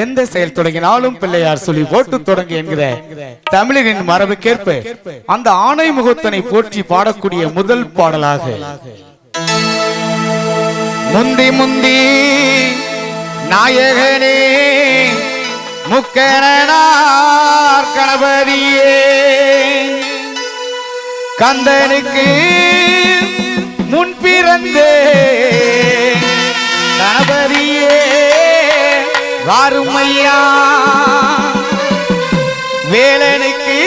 எந்த செயல் தொடங்கினாலும் பிள்ளையார் சொல்லி போட்டு தொடங்கு என்கிற தமிழரின் மரபுக்கேற்ப அந்த ஆணை முகத்தனை போற்றி பாடக்கூடிய முதல் பாடலாக. முந்தி முந்தி நாயகனே முக்கரணார் கணபதியே கந்தனுக்கு முன் பிறந்தே கணபதியே. வாருமையா. வேலனுக்கு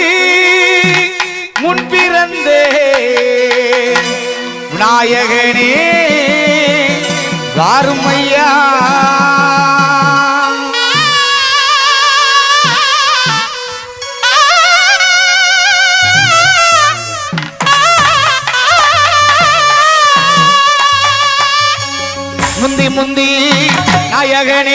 முன்பிறந்தே விநாயகனே வாருமையா. முந்தி முந்தி நாயகனே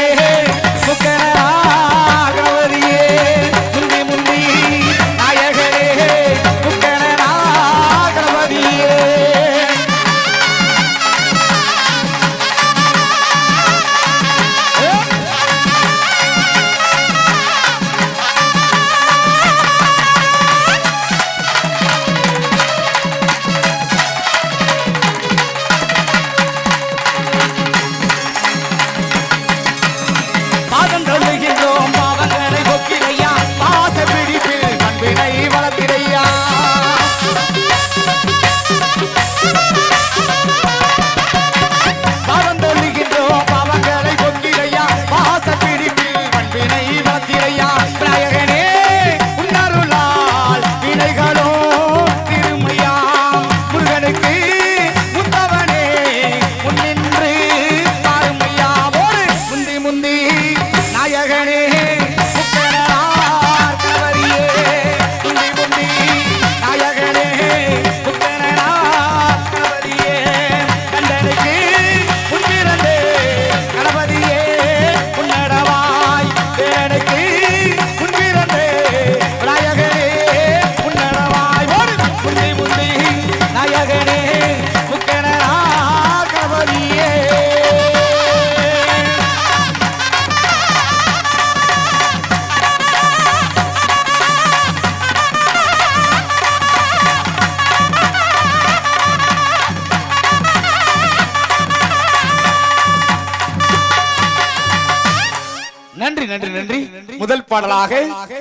நன்றி முதல் பாடலாக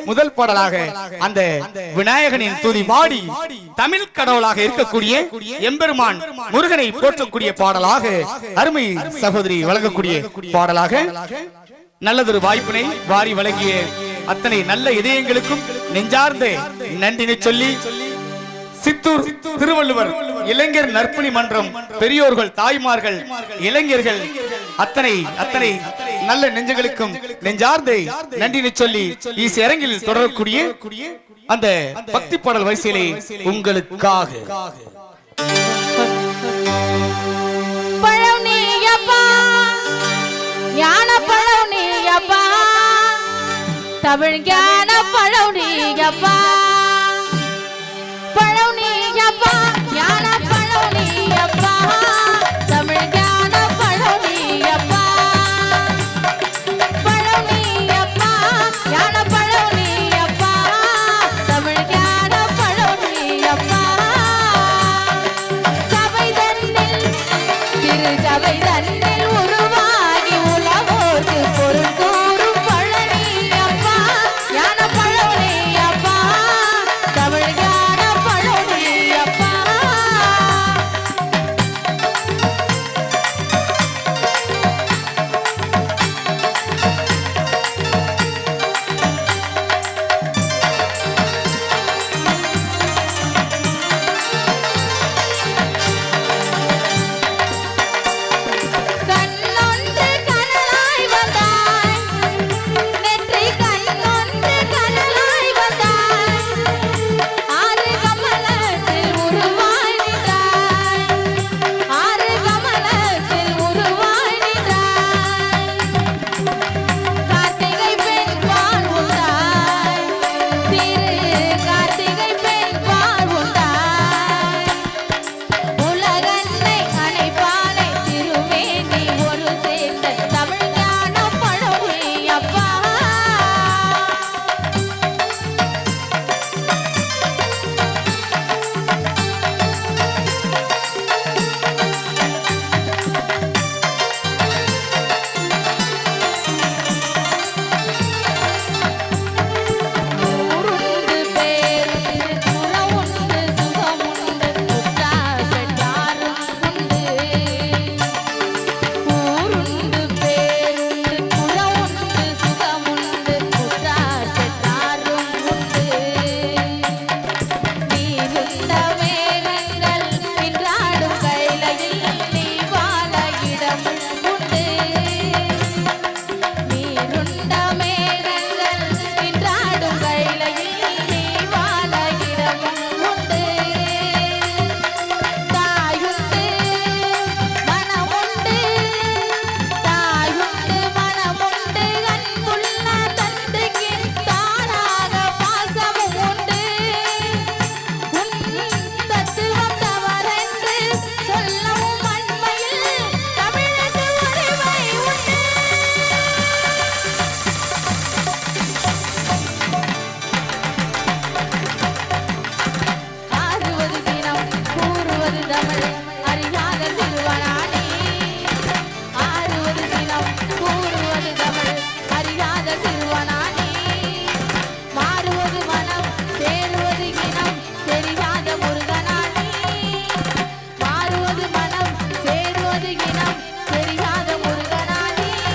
முதல் பாடலாக அந்த விநாயகனின் துதி பாடி தமிழ் கடவுளாக இருக்கக்கூடிய எம்பெருமான் முருகனை போற்றக்கூடிய பாடலாக அருமை சகோதரி வழங்கக்கூடிய பாடலாக நல்லதொரு வாய்ப்பினை வாரி வழங்கிய அத்தனை நல்ல இதயங்களுக்கும் நெஞ்சார்ந்த நன்றினை சொல்லி சித்தூர் திருவள்ளுவர் இளைஞர் நற்பணி மன்றம் பெரியோர்கள் தாய்மார்கள் இளைஞர்கள் அத்தனை அத்தனை நல்ல நெஞ்சங்களுக்கும் நெஞ்சார்ந்த நன்றினை சொல்லி ஈஸ் அரங்கில் தொடரக்கூடிய அந்த பக்தி பாடல் வரிசையிலே உங்களுக்காக. ஞான பழம் நீயப்பா தமிழ் ஞான பழம் நீயப்பா பழம்